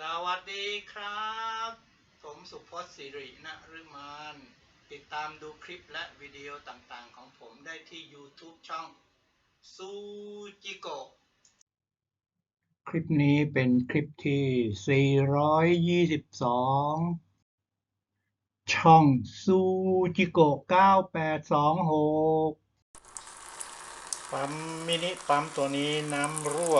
สวัสดีครับ ผมสุพจน์สิรินฤมานติดตามดูคลิปและวิดีโอต่างๆ ของผมได้ที่ YouTube ช่องซูจิโกะคลิปนี้เป็นคลิปที่ 422 ช่องซูจิโกะ9826ปั๊มมินิปั๊มตัวนี้น้ำรั่ว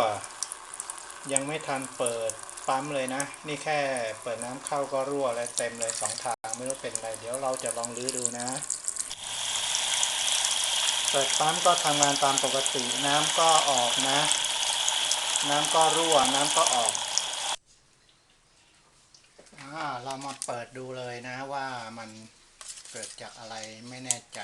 ยังไม่ทันเปิด ปั๊มเลยนะ นี่แค่เปิดน้ำเข้าก็รั่วแล้วเต็มเลยสองทางไม่รู้เป็นอะไร เดี๋ยวเราจะลองรื้อดูนะ เปิดปั๊มก็ทำงานตามปกติน้ำก็ออกนะ น้ำก็รั่วน้ำก็ออกอาเรามาเปิดดูเลยนะว่ามันเกิดจากอะไรไม่แน่ใจ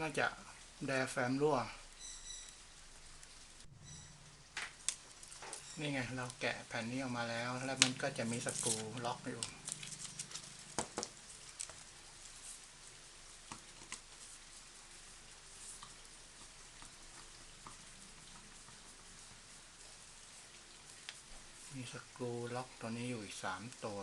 น่าจะแดแฟมรั่ว นี่ไง เราแกะแผ่นนี้ออกมาแล้ว แล้วมันก็จะมีสกรูล็อกอยู่มีสกรูล็อกตัวนี้อยู่อีกสามตัว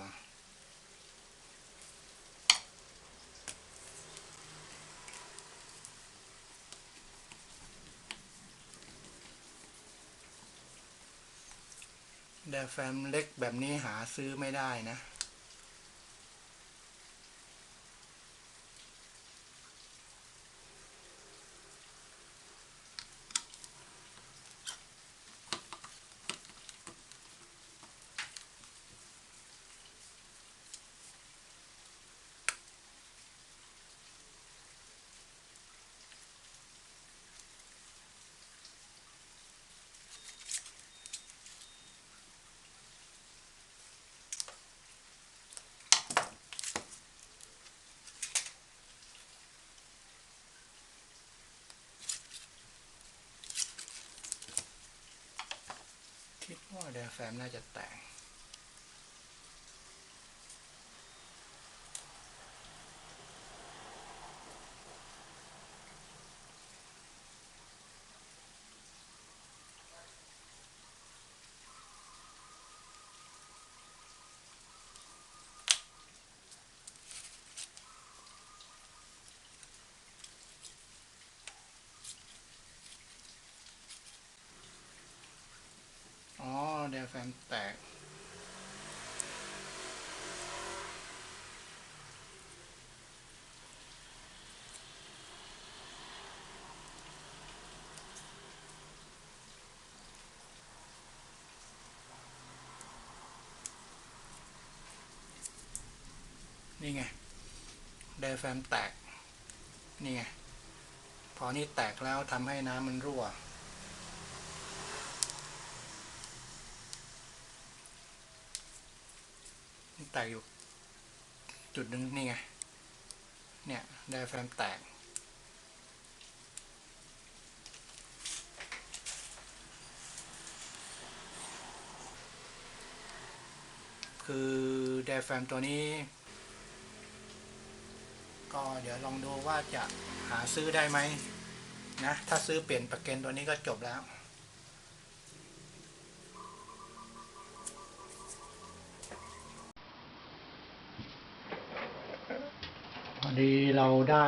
แดร์แฟมเล็กแบบนี้หาซื้อไม่ได้นะ ว่าแดงแฟมน่าจะแตก อ๋อ แดร์แฟมแตก นี่ไงไดแฟมแตก นี่ไง พอนี่แตกแล้วทำให้น้ำมันรั่ว แตกอยู่ จุดนึงนี่ไง เนี่ยไดอะแฟมแตก คือไดแฟมตัวนี้ ก็เดี๋ยวลองดูว่าจะหาซื้อได้ไหมนะ ถ้าซื้อเปลี่ยนประเกันตัวนี้ก็จบแล้ว พอดีเราได้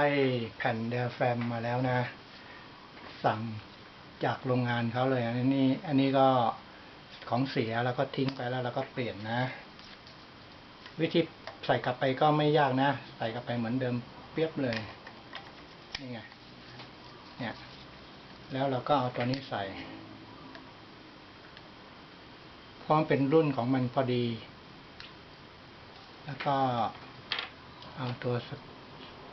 แผ่นเดลแฟมมาแล้วนะ สั่งจากโรงงานเขาเลย อันนี้อันนี้ก็ของเสียแล้วก็ทิ้งไปแล้วเราก็เปลี่ยนนะ วิธีใส่กลับไปก็ไม่ยากนะ ใส่กลับไปเหมือนเดิมเปียบเลยนี่ไงเนี่ย แล้วเราก็เอาตัวนี้ใส่เพราะมันเป็นรุ่นของมันพอดี แล้วก็เอาตัวส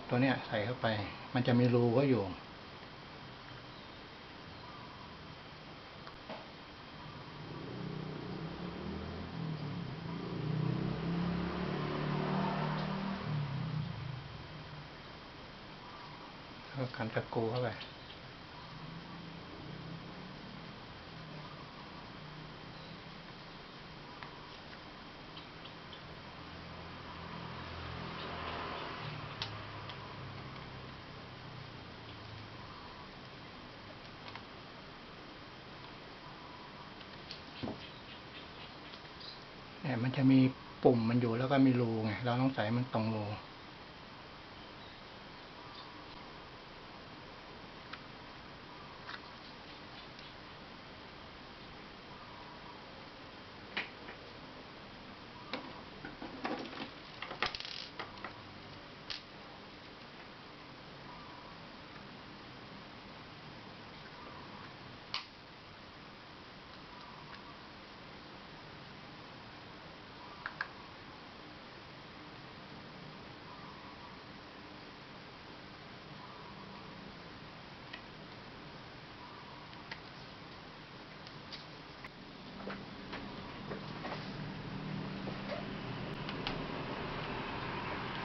ตัวเนี้ยใส่เข้าไป มันจะมีรูก็อยู่ แล้วกันตะกูเข้าไป เนี่ยมันจะมีปุ่มมันอยู่แล้วก็มีรูไงเราต้องใส่มันตรงรู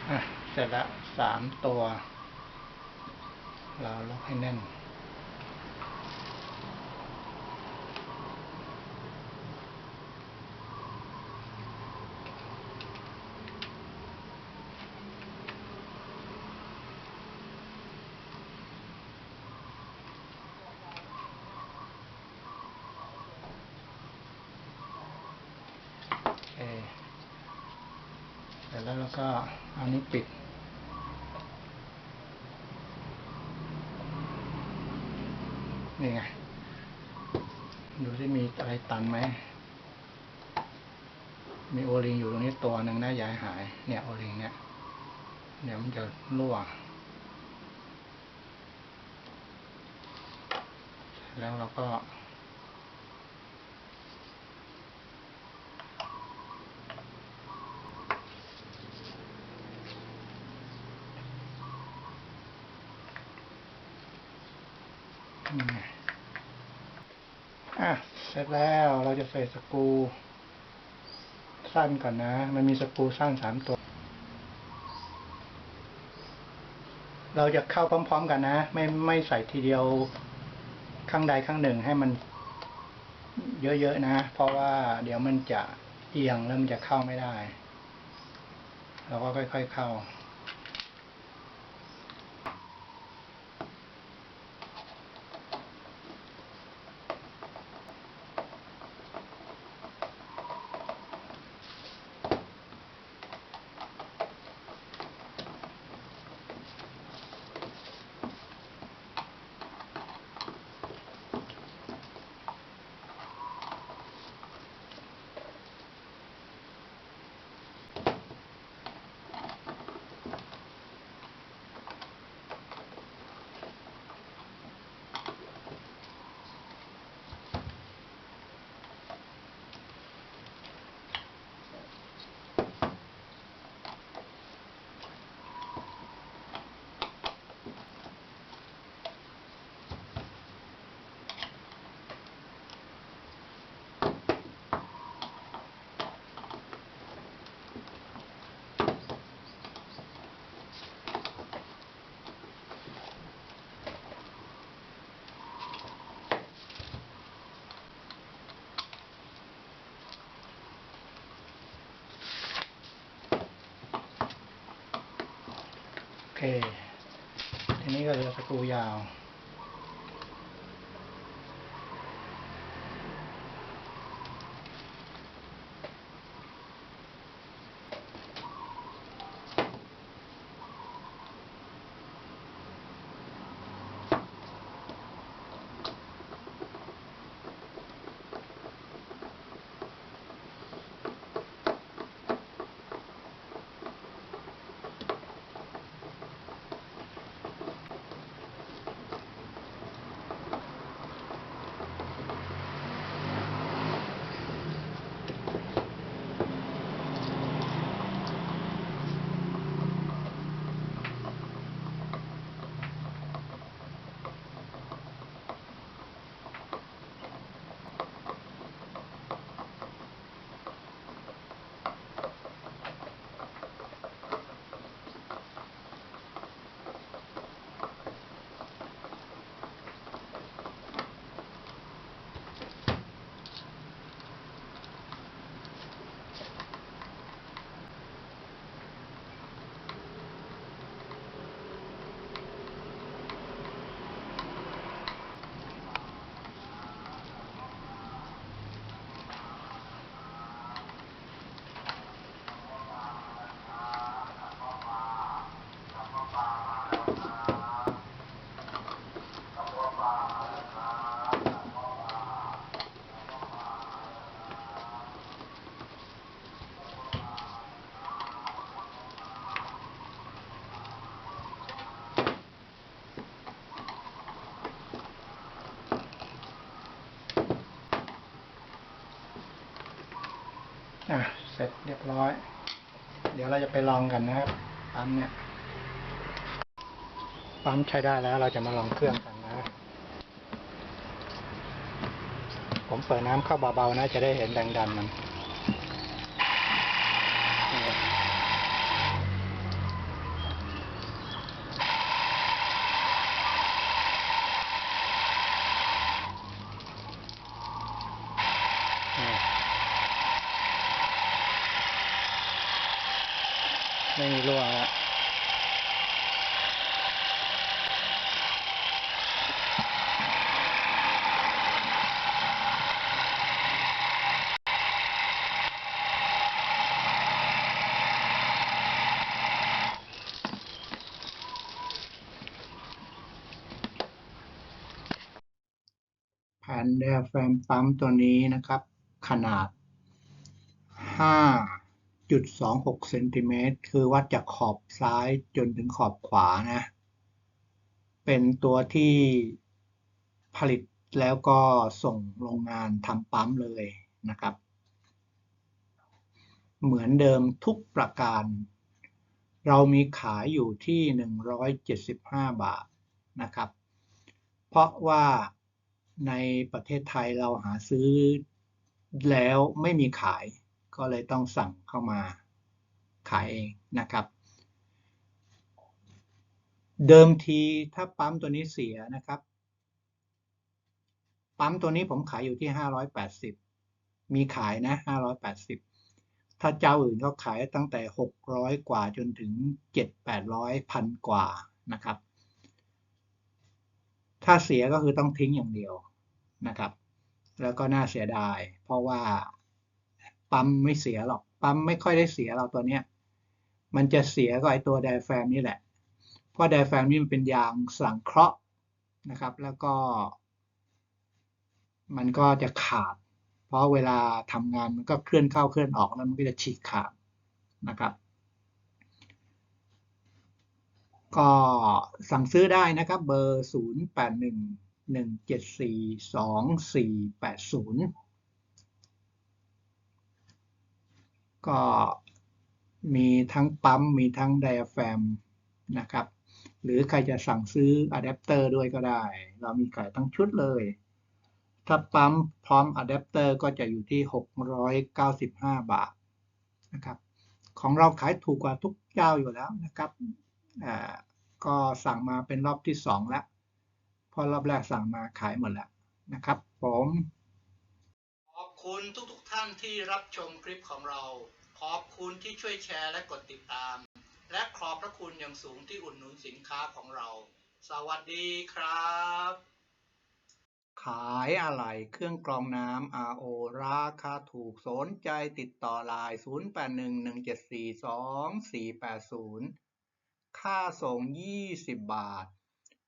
อะ เสร็จแล้วสามตัวเราล็อกให้แน่นโอเคเสร็จแล้วเราก็เอานี้ปิด นี่ไง ดูที่มีอะไรตันไหม มีโอลิงอยู่ตรงนี้ตัวหนึ่งนะยาให้หาย เนี่ยโอลิงเนี่ย เดี๋ยวมันจะรั่ว แล้วเราก็ อะเสร็จแล้วเราจะใส่สกรูสั้นก่อนนะ มันมีสกรูสั้นสามตัว เราจะเข้าพร้อม ๆ กันนะ ไม่ไม่ใส่ทีเดียวข้างใดข้างหนึ่งให้มันเยอะๆนะ เพราะว่าเดี๋ยวมันจะเอียงแล้วมันจะเข้าไม่ได้ เราก็ค่อย ๆเข้า เค ทีนี้ก็เหลือสกรูยาว อะ เสร็จเรียบร้อย เดี๋ยวเราจะไปลองกันนะครับ ปั๊มเนี่ย ปั๊มใช้ได้แล้ว เราจะมาลองเครื่องกันนะ ผมเปิดน้ำเข้าเบาๆนะ จะได้เห็นแรงดันมันครับนี่ไม่มีรั่วแล้ว แผ่ นไดอะแฟรมปั๊มตัวนี้นะครับ ขนาด 5.26เซนติเมตรคือวัดจากขอบซ้ายจนถึงขอบขวานะ เป็นตัวที่ผลิตแล้วก็ส่งโรงงานทำปั๊มเลยนะครับ เหมือนเดิมทุกประการ เรามีขายอยู่ที่ 175 บาทนะครับ เพราะว่า ในประเทศไทยเราหาซื้อแล้วไม่มีขาย ก็เลยต้องสั่งเข้ามาขายเองนะครับ เดิมทีถ้าปั๊มตัวนี้เสียนะครับ ปั๊มตัวนี้ผมขายอยู่ที่ 580 มีขายนะ 580 ถ้าเจ้าอื่นเขาขายตั้งแต่ 600 กว่าจนถึง 7-800พันกว่านะครับ ถ้าเสียก็คือต้องทิ้งอย่างเดียว นะครับ แล้วก็น่าเสียดาย เพราะว่าปั๊มไม่เสียหรอก ปั๊มไม่ค่อยได้เสียเราตัวเนี้ย มันจะเสียก็ไอตัวไดแฟรมนี่แหละ เพราะไดแฟรมนี่มันเป็นยางสังเคราะห์นะครับ แล้วก็ มันก็จะขาด เพราะเวลาทำงานมันก็เคลื่อนเข้าเคลื่อนออกแล้วมันก็จะฉีกขาดนะครับ ก็สั่งซื้อได้นะครับ เบอร์ 0 1742-480 ก็มีทั้งปั๊มมีทั้งไดอะแฟมนะครับ หรือใครจะสั่งซื้ออะแดปเตอร์ด้วยก็ได้ เรามีขายทั้งชุดเลย ถ้าปั๊มพร้อมอะแดปเตอร์ก็จะอยู่ที่ 695 บาทนะครับ ของเราขายถูกกว่าทุกเจ้าอยู่แล้วนะครับ ก็สั่งมาเป็นรอบที่ 2 แล้ว ราะรอบแรกสั่งมาขายหมดแล้วนะครับผมขอบคุณทุกๆทท่านที่รับชมคลิปของเรา ขอบคุณที่ช่วยแชร์และกดติดตาม และขอบพระคุณอย่างสูงที่อุดหนุนสินค้าของเรา สวัสดีครับ ขายอะไรเครื่องกรองน้ำ RO ราคาถูกสนใจติดต่อไลน์0811742480 ค่าส่ง 20 บาท